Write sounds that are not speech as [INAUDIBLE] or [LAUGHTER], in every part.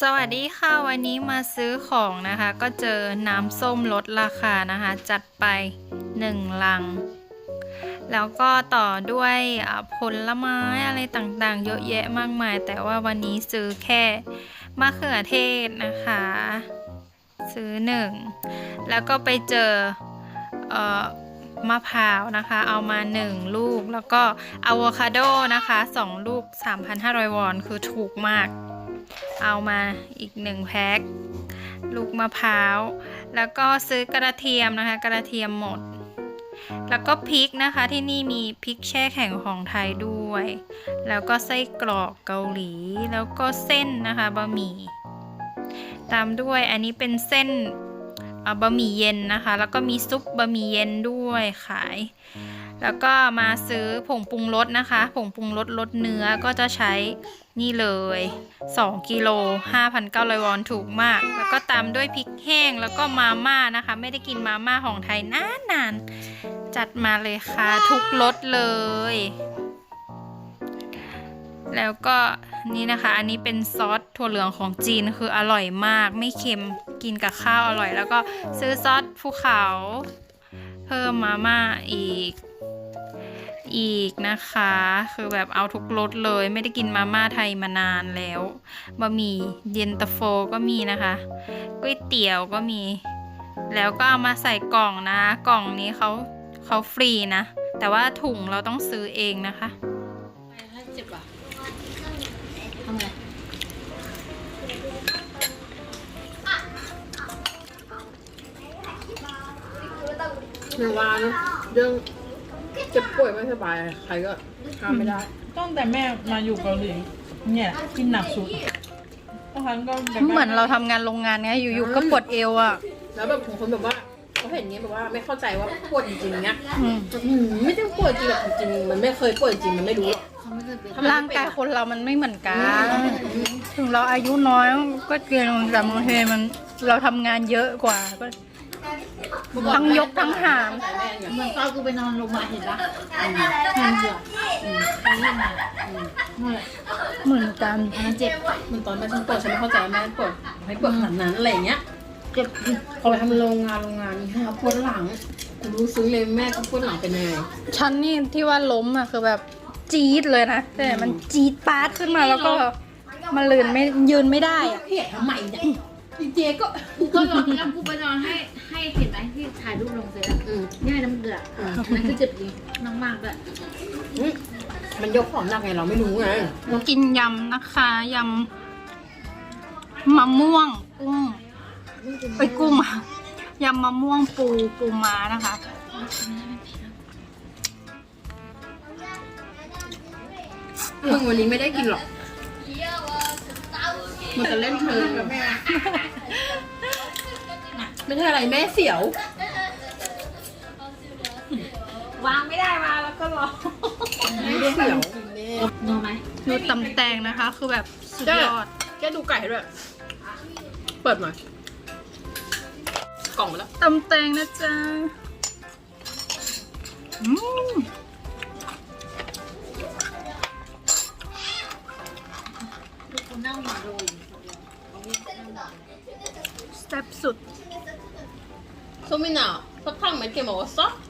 สวัสดีค่ะวันนี้มาซื้อของนะคะ ก็เจอน้ำส้มลดราคานะคะ จัดไป 1 ลัง แล้วก็ต่อด้วยผลไม้อะไรต่างๆ เยอะแยะมากมาย แต่ว่าวันนี้ซื้อแค่มะเขือเทศนะคะ ซื้อหนึ่งแล้วก็ไปเจอเออมะพร้าวนะคะ เอามาหนึ่งลูกแล้วก็อะโวคาโดนะคะสองลูก 3,500 วอน คือถูกมาก เอามาอีกหนึ่งแพ็คลูกมะพร้าว แล้วก็ซื้อกระเทียมนะคะ กระเทียมหมด แล้วก็พริกนะคะที่นี่มีพริกแช่แข็งของไทยด้วย แล้วก็ไส้กรอกเกาหลี แล้วก็เส้นนะคะบะหมี่ ตามด้วยอันนี้เป็นเส้นอ่าบะหมี่เย็นนะคะ แล้วก็มีซุปบะหมี่เย็นด้วยขาย แล้วก็มาซื้อผงปรุงรสนะคะ ผงปรุงรสรสเนื้อก็จะใช้นี่เลย2กิโล5,900 วอนถูกมาก แล้วก็ตามด้วยพริกแห้งแล้วก็มาม่านะคะ ไม่ได้กินมาม่าของไทยนานนานๆจัดมาเลยค่ะ ทุกรสเลย แล้วก็นี่นะคะ อันนี้เป็นซอสถั่วเหลืองของจีนคืออร่อยมาก ไม่เค็มกินกับข้าวอร่อย แล้วก็ซื้อซอสภูเขาเพิ่มมาม่าอีก อีกนะคะ คือแบบเอาทุกรสเลยไม่ได้กินมาม่าไทยมานานแล้วบะหมี่เย็นตาโฟก็มีนะคะก๋วยเตี๋ยวก็มี แล้วก็เอามาใส่กล่องนะ กล่องนี้เขาเขาฟรีนะ แต่ว่าถุงเราต้องซื้อเองนะคะห้าสิบอะทำไงหนึ่งวันนะเรื่อง เจ็บป่วยไม่สบาย ใครก็ห้ามไม่ได้ ตั้งแต่แม่มาอยู่เกาหลีเนี่ยกินหนักสุดบางครั้งก็แบบเหมือนเราทำงานโรงงานไงอยู่ๆก็ปวดเอวอะแล้วแบบบางคนแบบว่าเขาเห็นอย่างเงี้ยแบบว่าไม่เข้าใจว่าปวดจริงๆเงี้ยอืมอืมไม่ได้ปวดจริงหรอกจริงๆมันไม่เคยปวดจริงมันไม่รู้หรอกเขาไม่เคยเป็นทำไมร่างกายคนเรามันไม่เหมือนกัน ถึงเราอายุน้อยก็เกินแต่บางทีมันเราทำงานเยอะกว่าก็ ทั้งยกทั้งหามแม่เนี่ยเหมือนตอนกูไปนอนโรงพยาบาลเห็นปะเงินเดือดไปเล่นมานั่นแหละเหมือนกันอันนั้นเจ็บเหมันตอนแม่ฉันปวดฉันไม่เข้าใจว่าแม่ปวดไม่ปวดขนาดนั้นอะไรอย่างเงี้ยเจ็บพอไปทำโรงงานโรงงานนี่ค่ะปวดหลังกูรู้ซึ้งเลยแม่ก็ปวดหลังเป็นยังไงฉันนี่ที่ว่าล้มอะคือแบบจี๊ดเลยนะแต่มันจี๊ดปาดขึ้นมาแล้วก็มันลืนไม่ยืนไม่ได้อะเพียทำไมเนี่ย ดีเจก็กูก็นอนแล้วกูไปนอนให้ให้เห็นไหมที่ถ่ายรูปลงเสร็จแล้วอืมนี่น้ำเดือดอืมนั่นคือเจ็บจริงมากมากๆด้วยอืมมันยกของหนักไงเราไม่รู้ไงกินยำนะคะยำมะม่วงกุ้งไปกุ้งอะยำมะม่วงปูปูม้านะคะ มึงวันนี้ไม่ได้กินหรอก มันจะเล่นเธอกับแม่ ไม่ใช่อะไรแม่เสียว วางไม่ได้มาแล้วก็รอแม่เสียวนอนไหมดูตำแตงนะคะ คือแบบสุดยอด แกดูไก่ด้วย เปิดหน่อยกล่องมาแล้วตำแตงนะจ๊ะอืมกูนั่งหมาดูแซ่บสุด 소민아, 사탕 몇 개 먹었어?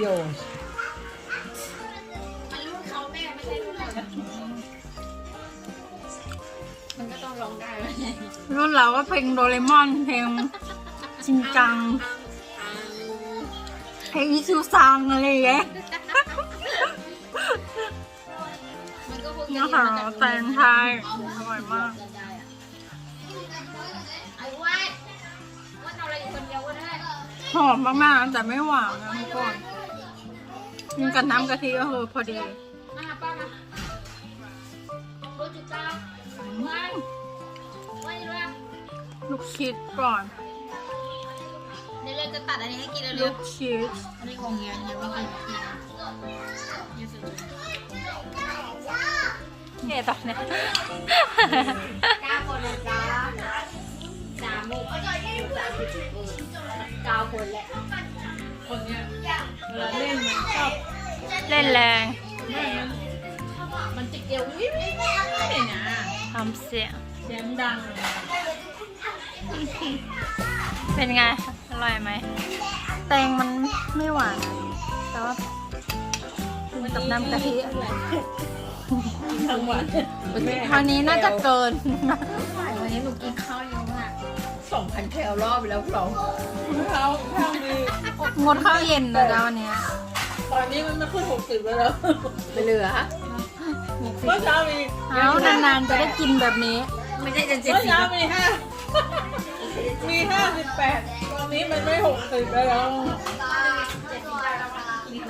โยมันก็ต้องร้องได้ไหมรุ่นเราก็เพลงโดเรมอนเพลงจริงจังเพลงอิซูซังอะไรอย่างเงี้ยมันก็คงนะคะแตงไทยอร่อยมากได้อะไอ้วัดวัดเอาอะไรอยู่คนเดียวก็ได้หอมมากๆแต่ไม่หวานนะทุกคน กินกับน้ำกะทิก็คือพอดีมาป้ามาโรจุตาวันวันนี้ด้วยลูกชิดก่อนเดี๋ยวเราจะตัดอันนี้ให้กินแล้วลูกชิดอันนี้ของเงี้ยเงี้ยไม่กินเงี้ยสุดเนี่ยตอนเนี้ยเก้าคนนะจ๊ะสามมุกสามสิบเก้าคนแหละ คนเนี้ยเวลาเล่นมันชอบเล่นแรงแม่มันมันจะเกลียววิววิวไม่นะทำเสียงเสียงดังเลยเป็นไง อร่อยไหม แตงมันไม่หวานแต่ว่ากินกับน้ำกะทิทั้งวันแม่าวนี้น่าจะเกิน วันนี้หนูกินข้าวเยอะ มากสองพันแคลรอบไปแล้วเราข้าวข้าวมีงดข้าวเย็นนะจ๊ะวันเนี้ยตอนนี้มันไม่ขึ้นหกสิบแล้วไม่เหลือเมื่อเช้ามีเอานานๆจะได้กินแบบนี้ ไม่ใช่จะเจ็ดเมื่อสิบเช้ามีห้ามีห้าสิบแปดตอนนี้มันไม่หกสิบแล้วนี่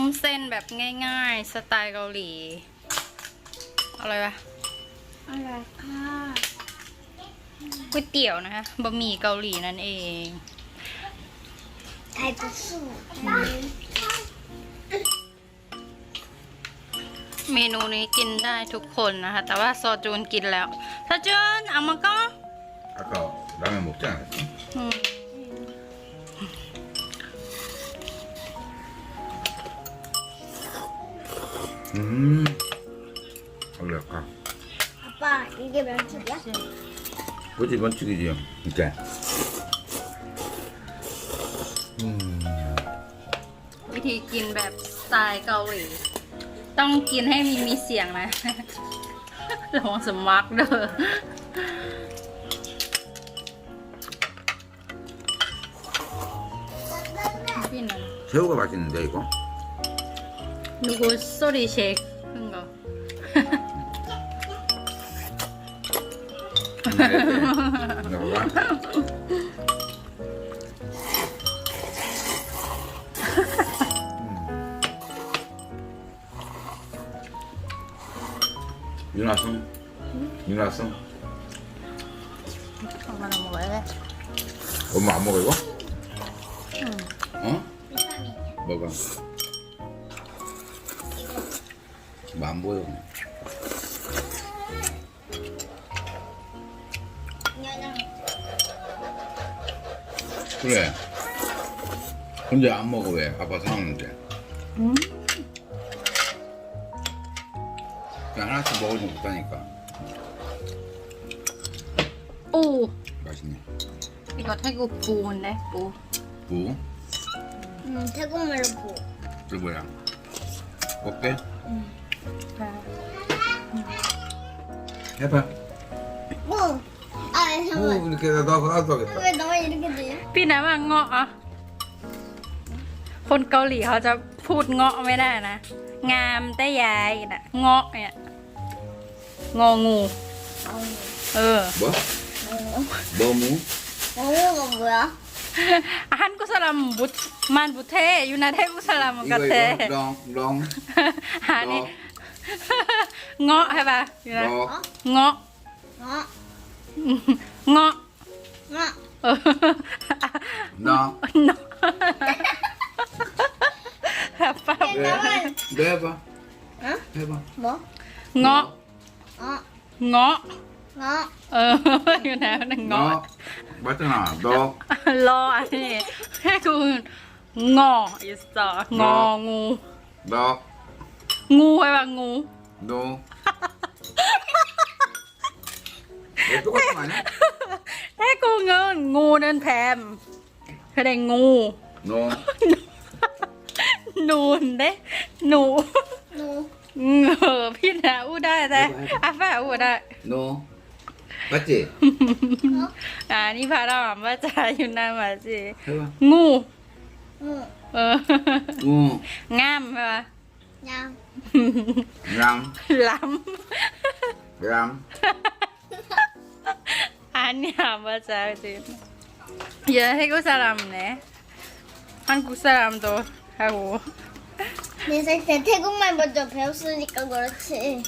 มเส้นแบบง่ายๆ สไตล์เกาหลี อะไรวะ อะไรค่ะ ก๋วยเตี๋ยวนะคะบะหมี่เกาหลีนั่นเอง ไทยจะสู้ เมนูนี้กินได้ทุกคนนะคะ แต่ว่าซอจูนกินแล้วซอจูนเอามาก็ 아까 라면 먹지 않았어? อืม 음, 원래 아까 아빠 이게 면치기야? 뭐지 번칙이지, 이제. 음, วิธีกินแบบสไตล์เกาหลี ต้องกินให้มีมีเสียงนะ ระวังสมักเด้อ พี่นั่น 새우가 맛있는데 이거? 누구 소리식 한 거. 음. 유나성 유나성 엄마 먹어야 돼. 엄마 안 먹어 이거? 응. 어? 비타민. 먹어. 안 보여. 그래. 근데 안 먹어 왜? 아빠 사왔는데. 음. 하나씩 먹어주면 좋다니까. 오. 맛있네. 이거 태국 보온네 보. 뭐? 음, 태국말로 보. 그 뭐야? 어때? Yapma. Bu. Ay, tamam. Bu พี่น้ำว่างาะคนเกาหลีเขาจะพูดเงาะไม่ได้นะ งามแต่ยายนะเงาะเนี่ยงองู เออ Bak. Bak mı? Olur mu bu ya? อาหารกุสลามบุตรมันบุเทอยู่นะเทพกุสลามกัตเท Dong, dong. องหารนี่ Dong. ngọ hả bà? Ngọ. Ngọ. Ngọ. Ngọ. Ngọ. No no apa beba beba ngọ. Ngọ. Ngọ. Ngọ. Ờ như nào nó ngọ. Bắt thế nào do lo anh nè cái cô ngọ is the ngọ. ngu. Do เงาะ 어? เออ อยู่นะหนึ่งเงาะ 너 맞잖아. 너 รออันนี้ให้กูงออีสต่ององู 너, งูใช่ปะงู 너. 너 똑같은 거 아니야? ให้กูเงินงูเดินแพมคือได้งู 너, หนูนเด้หนู 노. เออพี่นะอู้ได้แต่อาฟ้าอู้ได้ 너. 맞지? อ่านี่พาเราอ่ะว่าจะอยู่นานมาสิ 해봐. งู 응. เออ 응, งามใช่ปะ Nhâm [LAUGHS] 아니야 맞아 근데 얘 해고 사람네. 한국 사람도 하고. 내 생각 태국말 먼저 배웠으니까 그렇지.